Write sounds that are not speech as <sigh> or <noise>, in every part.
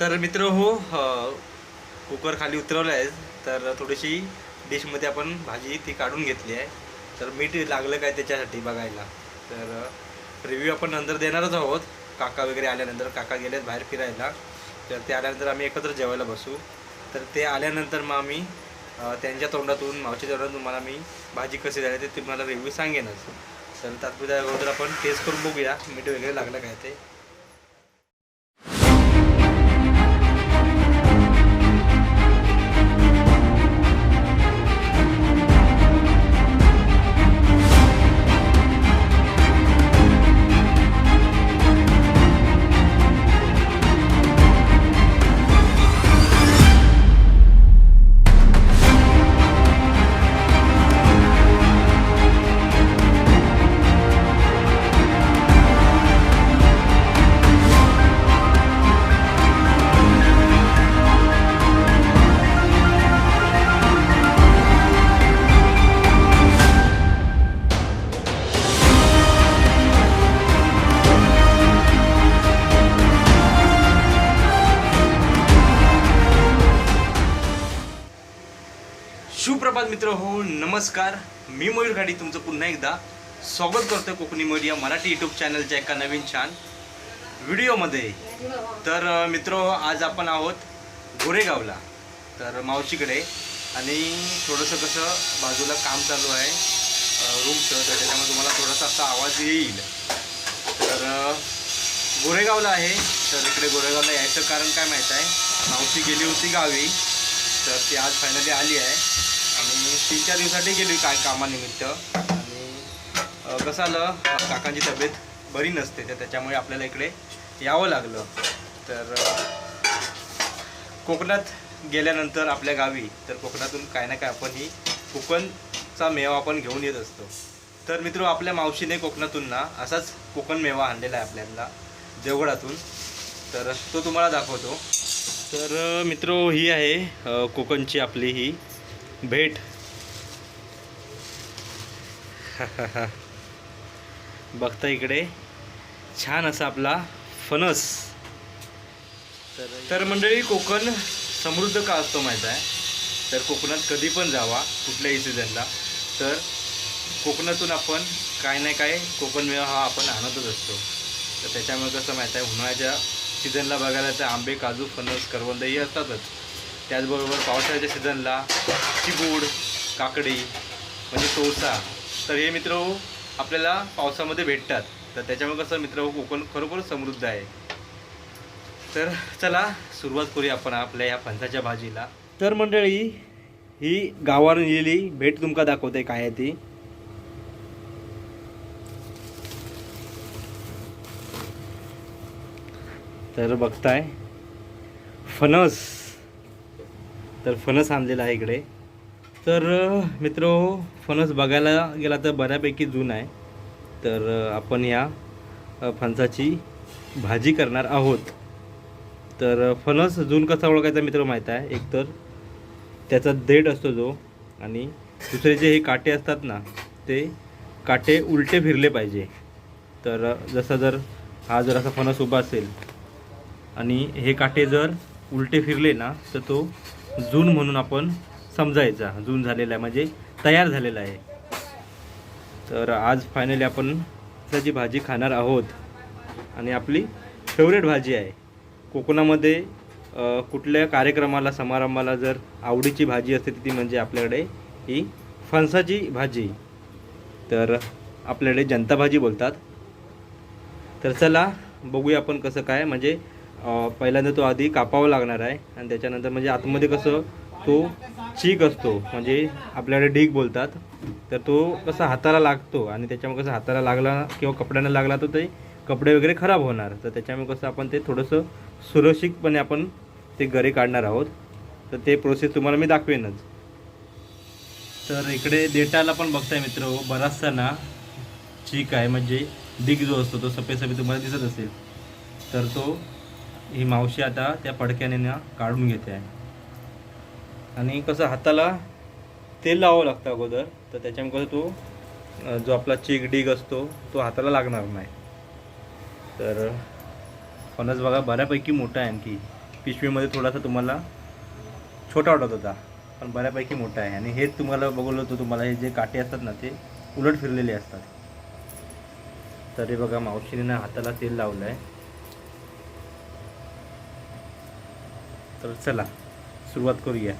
तर मित्र हो कुकर खाली उतरवलं आहे. तर थोडीशी डिशमध्ये आपण भाजी ती काढून घेतली आहे. तर मीठ लागलं काय त्याच्यासाठी बघायला? तर रिव्ह्यू आपण नंतर देणारच आहोत. काका वगैरे आल्यानंतर काका गेलेत बाहेर फिरायला. तर ते आल्यानंतर आम्ही एकत्र जेवायला बसू. तर ते आल्यानंतर मग आम्ही त्यांच्या तोंडातून मावच्या तोंडातून तुम्हाला मी भाजी कशी झाली ते तुम्हाला रिव्ह्यू सांगेनच. तर तात्पुरत्या अगोदर आपण टेस्ट करून बघूया. मीठ वगैरे लागलं काय ते. सुप्रभात मित्र हो नमस्कार. मी मयूर घाडी तुमचं पुन्हा एकदा स्वागत करतोय कोकणी मीडिया मराठी यूट्यूब चॅनलच्या एका नवीन छान व्हिडिओमध्ये. तर मित्र हो, आज आपण आहोत गोरेगावला तर मावशीकडे. आणि थोडंसं कसं बाजूला काम चालू आहे रूमचं तर त्याच्यामुळे तुम्हाला थोडासा असा आवाज येईल. तर गोरेगावला आहे. तर इकडे गोरेगावला यायचं कारण काय माहीत आहे? मावशी गेली होती गावी. तर ती आज फायनली आली आहे. आणि तीन चार दिवसासाठी गेली काय कामानिमित्त. आणि कसं आलं? काकांची तब्येत बरी नसते तर त्याच्यामुळे आपल्याला इकडे यावं लागलं. तर कोकणात गेल्यानंतर आपल्या गावी तर कोकणातून काय ना काय आपण ही कोकणचा मेवा आपण घेऊन येत असतो. तर मित्र आपल्या मावशीने कोकणातून ना असाच कोकण मेवा आणलेला आहे आपल्याला देवगडातून. तर तो तुम्हाला दाखवतो. तर मित्रो मित्र ही आहे कोकणची आपली ही भेट. <laughs> बघता इकडे छान असा आपला फणस. तर तर मंडळी कोकण समृद्ध का असतो माहीत आहे? तर कोकणात कधी पण जावा कुठल्याही सीझनला तर कोकणातून आपण काय नाही काय कोकण मेवा हा आपण आणतच असतो. तर त्याच्यामुळे कसं माहीत आहे उन्हाळ्याच्या सीझनला बघायला तर आंबे काजू फणस करवंद ही असतातच. त्याचबरोबर पावसाळ्याच्या सीझनला चिबूड काकडी म्हणजे टोसा तर हे मित्र आपल्याला पावसामध्ये भेटतात. तर त्याच्यामुळे कसं मित्र कोकण खरोखर समृद्ध आहे. तर चला सुरुवात करूया आपण आपल्या या फणसाच्या भाजीला. तर मंडळी ही गावावर लिहिली भेट तुमका दाखवते काय आहे ती. तर बघताय. फणस. तर फणस आणलेला आहे इकडे. तर मित्र फणस बघायला गेला तर बऱ्यापैकी जून आहे. तर आपण ह्या फणसाची भाजी करणार आहोत. तर फणस जून कसा ओळखायचा मित्र माहीत आहे? एकतर त्याचा देठ असतो जो आणि दुसरे जे हे काटे असतात ना ते काटे उलटे फिरले पाहिजे. तर जसं जर हा जर असा फणस उभा असेल आणि हे काटे जर उलटे फिरले ना तर तो जून म्हणून आपण समजायचा. जून झालेला आहे म्हणजे तयार झालेला आहे. तर आज फायनली आपण त्याची भाजी खाणार आहोत. आणि आपली फेवरेट भाजी आहे. कोकणामध्ये कुठल्या कार्यक्रमाला समारंभाला जर आवडीची भाजी असते ती म्हणजे आपल्याकडे ही फणसाची भाजी. तर आपल्याकडे जनता भाजी बोलतात. तर चला बघूया आपण कसं काय म्हणजे पहिल्यांदा तो आधी कापावा लागणार आहे आणि त्याच्यानंतर म्हणजे आतमध्ये कसं तो चीक असतो म्हणजे आपल्याकडे डीक बोलतात तर तो कसा हाताला लागतो आणि त्याच्यामुळे कसं हाताला लागला किंवा कपड्यांना लागला तर ते कपडे वगैरे खराब होणार. तर त्याच्यामुळे कसं आपण ते थोडंसं सुरक्षितपणे आपण ते गरे काढणार आहोत. तर ते प्रोसेस तुम्हाला मी दाखवेनच. तर इकडे देटाला पण बघताय मित्र बराचसा ना चीक आहे म्हणजे डीक जो असतो तो सफेद सफेद तुम्हाला दिसत असेल. तर तो ही मावशी आता त्या पडक्याने ना काढून घेते. आहे आणि कसं हाताला तेल लावावं लागतं अगोदर तर त्याच्यामुळे कसं तो जो आपला चीक डीग असतो तो हाताला लागणार नाही. तर फणस बघा बऱ्यापैकी मोठा आहे आणखी. पिशवीमध्ये थोडासा तुम्हाला छोटा वाटत होता पण बऱ्यापैकी मोठा आहे. आणि हेच तुम्हाला बघवलं होतं तुम्हाला हे जे काटे असतात ना ते उलट फिरलेले असतात. तरी बघा मावशीने ना हाताला तेल लावलं आहे तर चला सुरुवात करूया.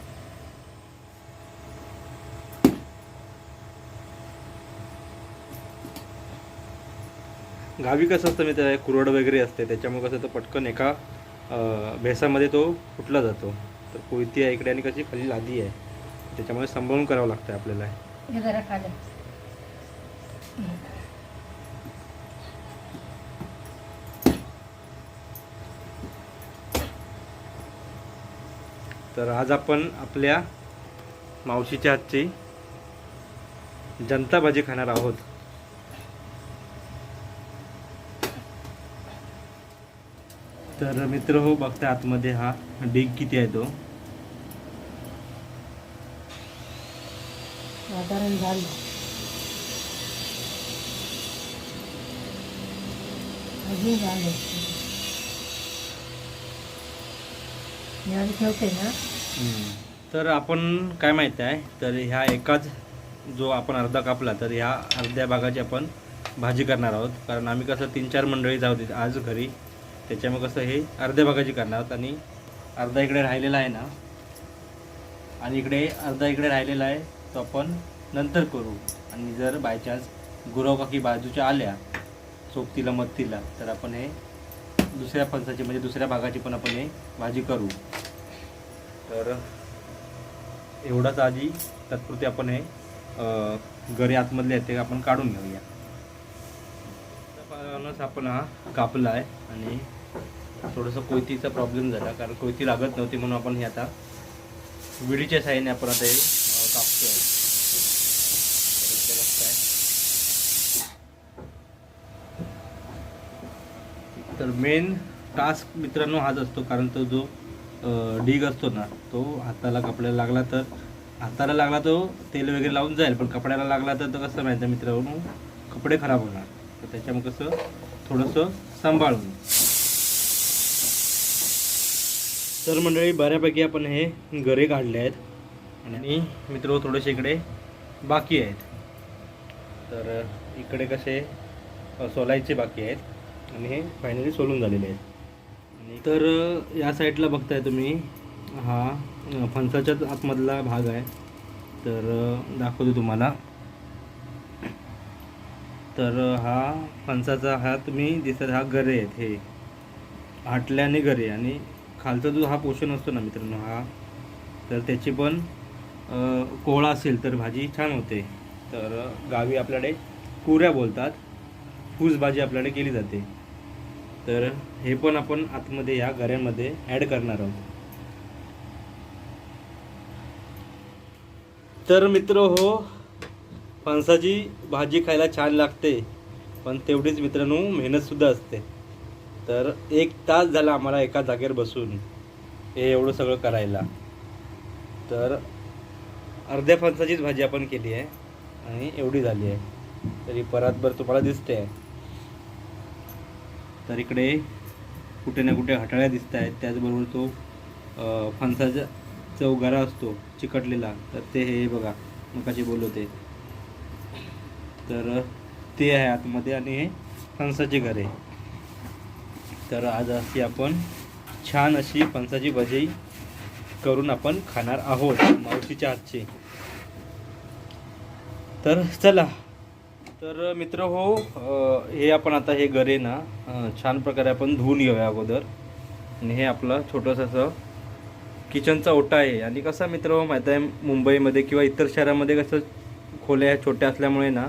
गावी कसं असतं मी त्या कुरड वगैरे असते त्याच्यामुळे कसं तर पटकन एका भेसामध्ये तो फुटला जातो. तर कोयती आहे इकडे आणि कशी खाली लादी आहे त्याच्यामुळे सांभाळून करावं लागतं आपल्याला हे जरा खाली तर आज आपण आपल्या मावशीच्या हातची जनता भाजी खाणार आहोत. तर मित्र हो बघता आतमध्ये हा डिग किती आहे तो. साधारण झालं. अजून झालं. ठेवते ना तर आपण काय माहिती आहे? तर ह्या एकाच जो आपण अर्धा कापला तर ह्या अर्ध्या भागाची आपण भाजी करणार आहोत. कारण आम्ही कसं तीन चार मंडळी जाऊ देत आज घरी त्याच्यामुळे कसं हे अर्ध्या भागाची करणार आहोत. आणि अर्धा इकडे राहिलेला आहे ना आणि इकडे अर्धा इकडे राहिलेला आहे तो आपण नंतर करू. आणि जर बायचान्स गुरव काकी बाजूच्या आल्या सोबतीला मत्तीला तर आपण हे दुसऱ्या फणसाची म्हणजे दुसऱ्या भागाची पण आपण हे भाजी करू. तर एवढाच आधी तात्पुरते आपण हे गरे आतमधले आहेत ते आपण काढून घेऊया. फणस आपण हा कापला आहे आणि थोडंसं कोयतीचा प्रॉब्लेम झाला कारण कोयती लागत नव्हती म्हणून आपण हे आता विडीच्या साह्याने आपण आता हे अ, कापतोय तर इथे बघताय. तर मेन टास्क मित्रांनो हाच असतो. कारण तो जो ढीग असतो ना तो हाताला कपड्याला लागला तर हाताला लागला तो तेल वगैरे लावून जाईल. पण कपड्याला लागला तर तो कसं माहिती आहे मित्रांनो? कपडे खराब होणार. तर त्याच्यामुळे कसं थोडंसं सांभाळून. तर मंडळी बऱ्यापैकी आपण हे गरे काढले आहेत. आणि मित्र थोडेसे इकडे बाकी आहेत. तर इकडे कसे सोलायचे बाकी आहेत. आणि हे फायनली सोलून झालेले आहेत. आणि तर या साईडला बघताय तुम्ही हा फणसाच्याच आतमधला भाग आहे. तर दाखवतो तुम्हाला. तर हा फणसाचा हा तुम्ही दिसत हा गरे आहेत हे. हाटल्याने गरे. आणि खालचा जो हा पोषण असतो ना मित्रांनो हा तर त्याची पण कोहळा असेल तर भाजी छान होते. तर गावी आपल्याकडे कुऱ्या बोलतात. फूस भाजी आपल्याकडे केली जाते. तर हे पण आपण आतमध्ये या गऱ्यामध्ये ॲड करणार आहोत. तर मित्र हो फणसाची भाजी खायला छान लागते पण तेवढीच मित्रांनो मेहनतसुद्धा असते. तर एक तास झाला आम्हाला एका जागेवर बसून हे एवढं सगळं करायला. तर अर्ध्या फणसाचीच भाजी आपण केली आहे आणि एवढी झाली आहे. तरी परातभर तुम्हाला दिसते आहे. तर इकडे कुठे ना कुठे हटाळ्या दिसत आहेत. त्याचबरोबर तो फणसाचा चौगारा असतो चिकटलेला. तर ते हे बघा मकाचे बोलवते तर ते आहे आतमध्ये आणि हे फणसाचे घरे तर आज अशी आपण छान अशी फणसाची भजी करून आपण खाणार आहोत मावशीच्या हातची. तर चला तर मित्र हो हे आपण आता हे गरे ना छान प्रकारे आपण धुवून घेऊया अगोदर. आणि हे आपलं छोटंसं असं किचनचा ओटा आहे. आणि कसं मित्र हो माहीत आहे मुंबईमध्ये किंवा इतर शहरामध्ये कसं खोल्या छोट्या असल्यामुळे ना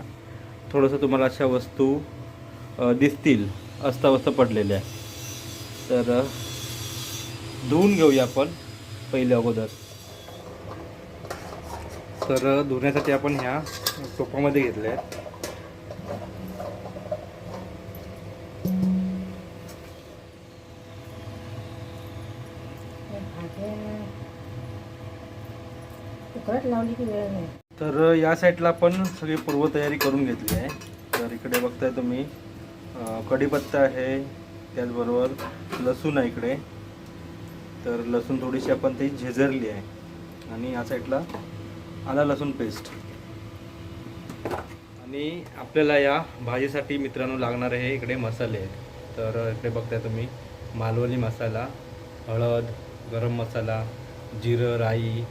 थोडंसं तुम्हाला अशा वस्तू दिसतील अस्तावस्त पडलेल्या. तर धुवून घेऊया आपण पहिले अगोदर. तर धुण्यासाठी आपण ह्या टोपामध्ये घेतल्या आहेत. लावली की वेळ नाही? तर या साईडला आपण सगळी पूर्वतयारी करून घेतली आहे. तर इकडे बघताय तुम्ही कढीपत्ता आहे त्याचबरोबर लसूण आहे इकडे. तर लसूण थोडीशी आपण ती झेझरली आहे. आणि या साईडला आला लसूण पेस्ट आणि आपल्याला या भाजीसाठी मित्रांनो लागणारे हे इकडे मसाले. आहेत तर इकडे बघताय तुम्ही मालवणी मसाला हळद गरम मसाला जिरं राई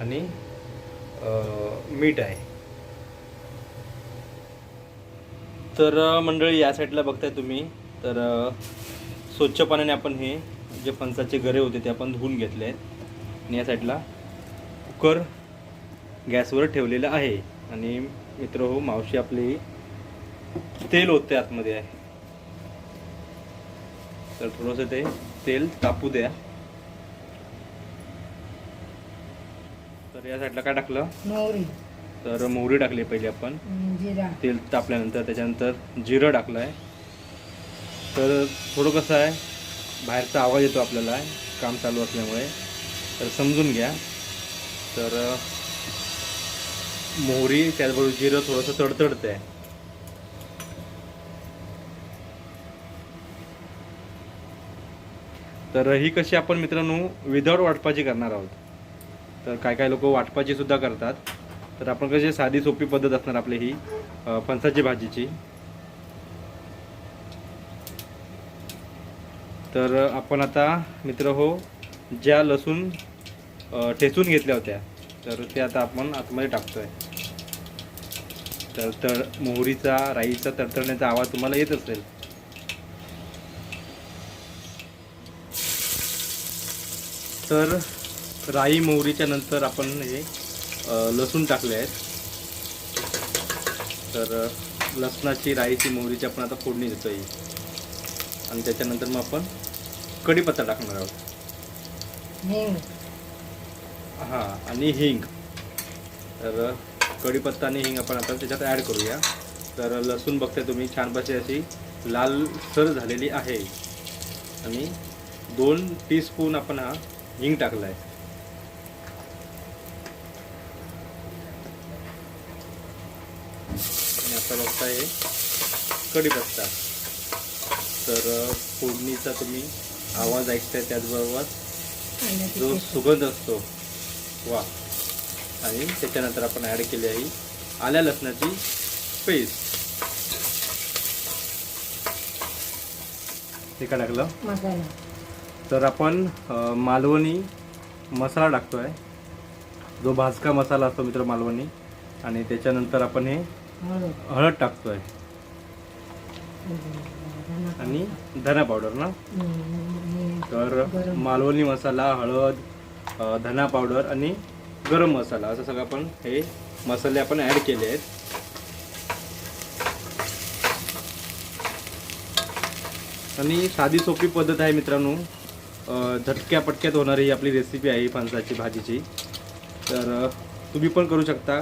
आणि मीठ आहे. तर मंडळी या साईडला बघताय तुम्ही. तर स्वच्छ पाण्याने आपण हे जे फणसाचे गरे होते ते आपण धुवून घेतले आहेत. आणि या साईडला कुकर गॅसवर ठेवलेलं आहे. आणि मित्र हो मावशी आपली तेल होते आतमध्ये आहे. तर थोडंसं ते तेल तापू द्या. तर या साईडला काय टाकलं? मोहरी. तर मोहरी टाकली पहिली आपण. जिरा. तेल तापल्यानंतर त्याच्यानंतर जिरं टाकलं आहे तर थोडं कसं आहे बाहेरचा आवाज येतो आपल्याला काम चालू असल्यामुळे. तर समजून घ्या. तर मोहरी त्याचबरोबर जिरं थोडंसं तडतडतं आहे तर ही कशी आपण मित्रांनो विदाउट वाटपाची करणार आहोत. तर काय काय लोक वाटपाची सुद्धा करतात. तर आपण कशी साधी सोपी पद्धत असणार आपली ही? फणसाची भाजीची. तर आपण आता मित्र हो ज्या लसूण ठेचून घेतल्या होत्या तर ते आता आपण आतमध्ये टाकतोय. तर तळ मोहरीचा राईचा तडतडण्याचा आवाज तुम्हाला येत असेल. तर राई मोहरीच्या नंतर आपण हे लसूण टाकले आहेत. तर लसणाची राईची मोहरीची आपण आता फोडणी देतो ही. आणि त्याच्यानंतर मग आपण कढीपत्ता टाकणार आहोत. हिंग. हां आणि हिंग. तर कढीपत्ता आणि हिंग आपण आता त्याच्यात ॲड करूया. तर लसूण बघताय तुम्ही छानपाशी अशी लालसर झालेली आहे. आणि दोन टीस्पून आपण हा हिंग टाकला आहे आणि आता बघताय कढीपत्ता तर फोडणीचा तुम्ही आवाज ऐकताय त्याचबरोबर. जो. सुगंध असतो वा. आणि त्याच्यानंतर आपण ॲड केली आहे आल्या लसणाची पेस्ट. ते काय टाकलं? तर आपण मालवणी मसाला टाकतो आहे जो भाजका मसाला असतो मित्र मालवणी. आणि त्याच्यानंतर आपण हे हळद टाकतोय. आणि धना पावडर ना? तर मालवणी मसाला हळद धना पावडर आणि गरम मसाला असं सगळं आपण हे मसाले आपण ॲड केले आहेत. आणि साधी सोपी पद्धत आहे मित्रांनो. झटक्या पटक्यात होणारी ही आपली रेसिपी आहे फणसाची भाजीची. तर तुम्ही पण करू शकता.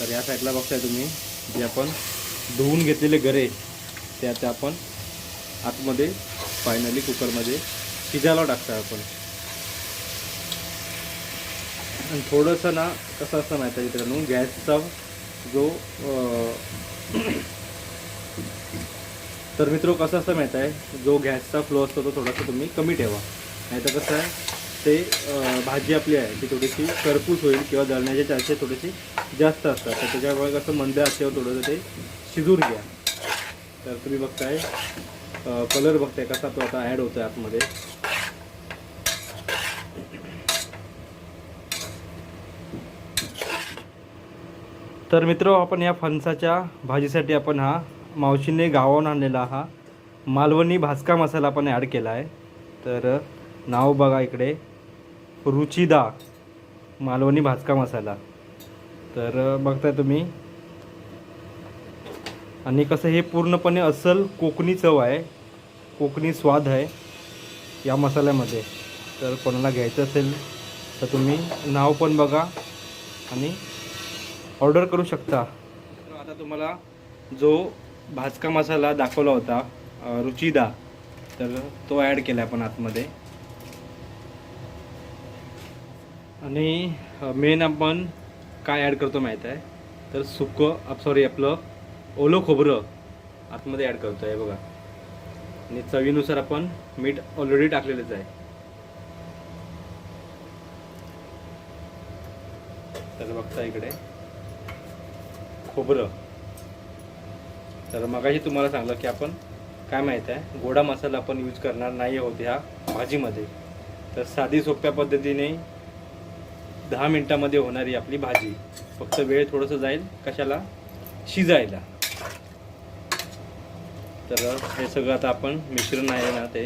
तर या साईडला बघताय तुम्ही जे आपण धुवून घेतलेले गरे त्या त्या आपण आतमध्ये फायनली कुकरमध्ये शिजायला टाकतो आपण. आणि थोडंसं ना कसं असतं माहिती आहे मित्रांनो गॅसचा जो तर मित्र कसं असतं माहीत आहे जो गॅसचा फ्लो असतो तो थोडासा तुम्ही कमी ठेवा. नाही तर कसं आहे ते भाजी आपली आहे ती थोडीशी करपूस होईल किंवा जळण्याचे चान्सेस थोडेसे जास्त असतात. तर त्याच्यामुळे कसं मंद असल्यावर थोडंसं ते शिजून घ्या. तर तुम्ही बघताय कलर बघताय कसा तो आता ॲड होतो आहे आतमध्ये. तर मित्र आपण या फणसाच्या भाजीसाठी आपण हा मावशीने गावाहून आणलेला हा मालवणी भाजका मसाला आपण ॲड केला आहे तर नाव बघा इकडे. रुचिदा मालवणी भाजका मसाला. तर बघताय तुम्ही. आणि कसं हे पूर्णपणे अस्सल कोकणी चव आहे. कोकणी स्वाद आहे या मसाल्यामध्ये. तर कोणाला घ्यायचं असेल तर तुम्ही नाव पण बघा आणि ऑर्डर करू शकता. आता तुम्हाला जो भाजका मसाला दाखवला होता रुचिदा तर तो ॲड केला आपण आतमध्ये. आणि मेन आपण काय ॲड करतो माहीत आहे? तर सुकं सॉरी आपलं ओलं खोबरं आतमध्ये ॲड करतो आहे बघा. आणि चवीनुसार आपण मीठ ऑलरेडी टाकलेलंच आहे. तर बघता इकडे. खोबरं. तर मगाशी तुम्हाला सांगलं की आपण काय माहीत आहे? गोडा मसाला आपण यूज करणार नाही आहोत ह्या भाजीमध्ये. तर साधी सोप्या पद्धतीने दहा मिनटामध्ये होणारी आपली भाजी. फक्त वेळ थोडंसं जाईल. कशाला? शिजायला. तर हे सगळं आता आपण मिश्रण आहे ना ते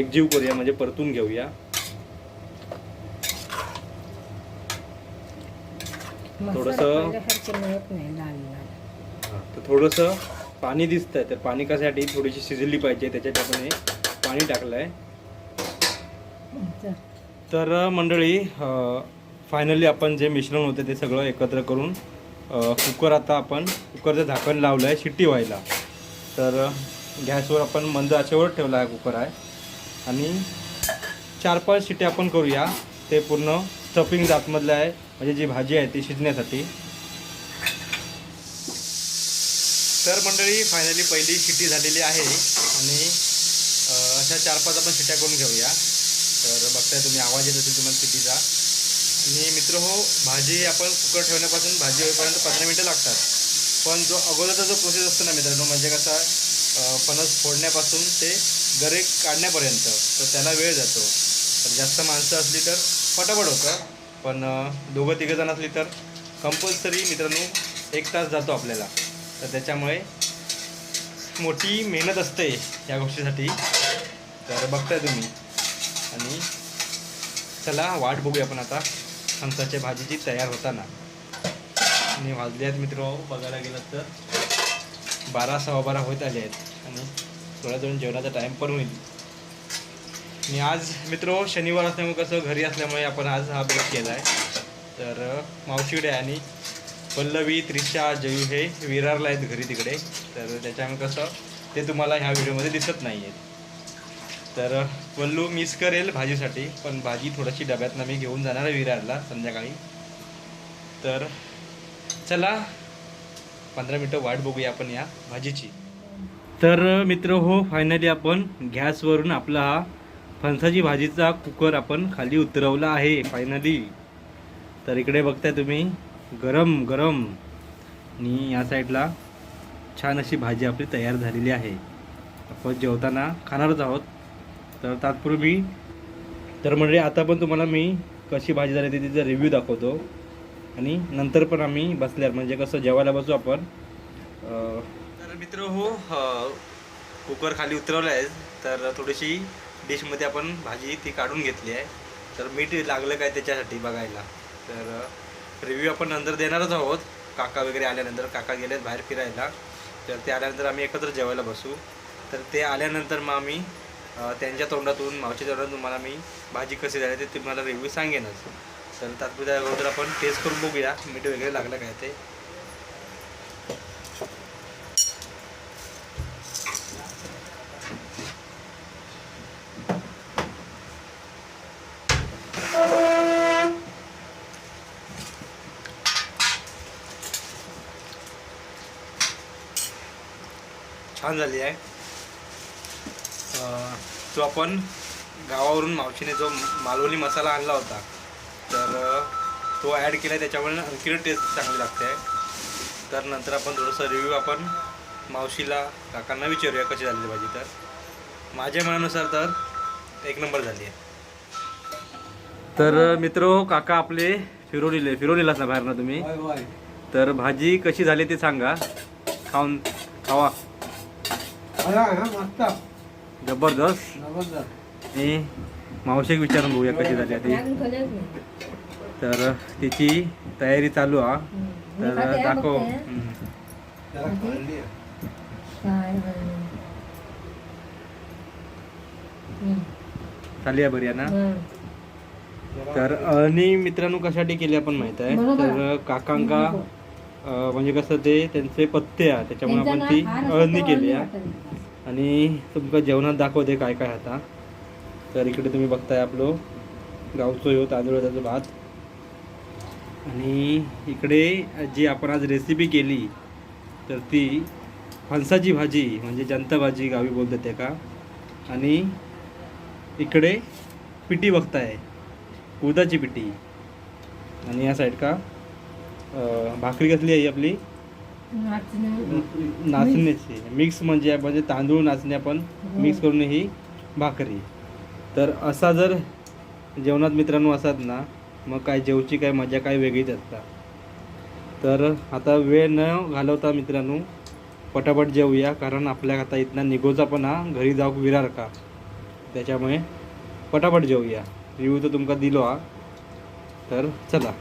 एकजीव करूया म्हणजे परतून घेऊया. थोडंसं- तर थोडंसं पाणी दिसतंय तर पाणी कशासाठी थोडीशी शिजली पाहिजे. त्याच्यात आपण हे पाणी टाकलं आहे तर मंडळी फायनली आपण जे मिश्रण होते ते सगळं एकत्र करून कुकर आता आपण कुकरचं झाकण लावलं आहे शिट्टी व्हायला. तर गॅसवर आपण मंद आचेवर ठेवला आहे कुकर आहे. आणि चार पाच शिट्ट्या आपण करूया. ते पूर्ण स्टफिंग आतमधलं आहे. म्हणजे जी भाजी आहे ती शिजण्यासाठी. तर मंडळी फायनली पहिली शिट्टी झालेली आहे. आणि अशा चार पाच आपण शिट्ट्या करून घेऊया. तर बघताय तुम्ही आवाज येत असेल तुम्हाला सिटीचा. आणि मित्र हो भाजी आपण कुकर ठेवण्यापासून भाजी होईपर्यंत पंधरा मिनटं लागतात. पण जो अगोदरचा जो प्रोसेस असतो ना मित्रांनो म्हणजे कसा फणस फोडण्यापासून ते गरे काढण्यापर्यंत तर त्याला वेळ जातो. तर जास्त माणसं असली तर पटापट होतं पण दोघं तिघं जण असली तर कंपल्सरी मित्रांनो एक तास जातो आपल्याला. तर त्याच्यामुळे मोठी मेहनत असते या गोष्टीसाठी. तर बघताय तुम्ही. आणि चला वाट बघूया आपण आता. फणसाच्या भाजीची तयार होताना. आणि वाजले आहेत मित्र बघायला गेलं तर बारा सव्वा बारा होत आले आहेत. आणि थोड्या जण जेवणाचा टाईम पण होईल. आणि आज मित्र शनिवार असल्यामुळे कसं घरी असल्यामुळे आपण आज हा ब्रेक केला आहे तर अं, मावशीकडे आहे आणि पल्लवी त्रिशा जयू हे विरारला आहेत घरी तिकडे. तर त्याच्यामुळे कसं ते तुम्हाला ह्या व्हिडिओमध्ये दिसत नाही आहेत तर पल्लू मिस करेल भाजीसाठी पण भाजी थोडीशी डब्यातनं मी घेऊन जाणार आहे विरारला संध्याकाळी. तर चला पंधरा मिनटं वाट बघूया आपण या भाजीची. तर मित्र हो फायनली आपण गॅसवरून आपला हा फणसाची भाजीचा कुकर आपण खाली उतरवला आहे फायनली तर इकडे बघताय तुम्ही गरम गरम. आणि या साईडला छान अशी भाजी आपली तयार झालेली आहे. आपण जेवताना खाणारच आहोत. तर तात्पूर्वी तर म्हणजे आता पण तुम्हाला मी कशी भाजी झाली ती तिचा रिव्ह्यू दाखवतो. आणि नंतर पण आम्ही बसल्यावर म्हणजे कसं जेवायला बसू आपण. तर मित्र हो कुकर खाली उतरवलं आहे. तर थोडीशी डिशमध्ये आपण भाजी ती काढून घेतली आहे. तर मीठ लागलं काय त्याच्यासाठी बघायला. तर रिव्ह्यू आपण नंतर देणारच आहोत. काका वगैरे आल्यानंतर काका गेलेत बाहेर फिरायला. तर ते आल्यानंतर आम्ही एकत्र जेवायला बसू. तर ते आल्यानंतर मग आम्ही त्यांच्या तोंडातून मावच्या तोंडातून तुम्हाला मी भाजी कशी झाली ते तुम्हाला रिव्ह्यू सांगेनच. तर तात्पुरत्या अगोदर आपण टेस्ट करून बघूया. मीठ वगैरे लागलं काय ते. छान झाली आहे. जो आपण गावावरून मावशीने जो मालवणी मसाला आणला होता तर तो ॲड केला त्याच्यामुळे आणखी टेस्ट चांगली लागते. आहे तर नंतर आपण थोडंसं रिव्ह्यू आपण मावशीला काकांना विचारूया कशी झाली ती भाजी. तर माझ्या मनानुसार तर एक नंबर झाली आहे. तर मित्र काका आपले फिरोलीले फिरोलीलाच ना बाहेर ना तुम्ही? तर भाजी कशी झाली ते सांगा. खाऊन खावा. मस्त. जबरदस्त जबरदस्त आणि मावशीक विचारून बघूया कशी झाली ती. तर तिची तयारी चालू हा तर दाखव. हम्म. आहे. काय बरं. आहे ना. तर आणि मित्रांनो कशासाठी केली आपण माहीत आहे बरोबर. तर काकांका अं, म्हणजे कसं ते त्यांचे पत्ते आहे त्याच्यामुळे त्यांचं आपण ती अळणी केली आहे. आणि तुमका जेवणात दाखवते काय काय आता. तर इकडे तुम्ही बघताय आपलो गावचो हो तांदूळाचा भात. आणि इकडे जी आपण आज रेसिपी केली तर ती फणसाची भाजी म्हणजे जनता भाजी गावी बोलतात त्या का. आणि इकडे पिटी बघताय उदाची पिटी आणि या साईड का भाकरी कसली आहे आपली? नाचण्याची मिक्स म्हणजे म्हणजे तांदूळ नाचणे आपण. हो. मिक्स करून ही भाकरी. तर असा जर जेवणात मित्रांनो असतात ना मग काय जेवची काय मजा काय वेगळीच असतात तर आता वेळ न घालवता मित्रांनो पटापट जेवूया कारण आपल्या आता इथनं निघोचा पण हा घरी जाऊ विरार का? त्याच्यामुळे पटापट जेवूया. रिव्ह्यू तर तुमका दिलो हा. तर चला.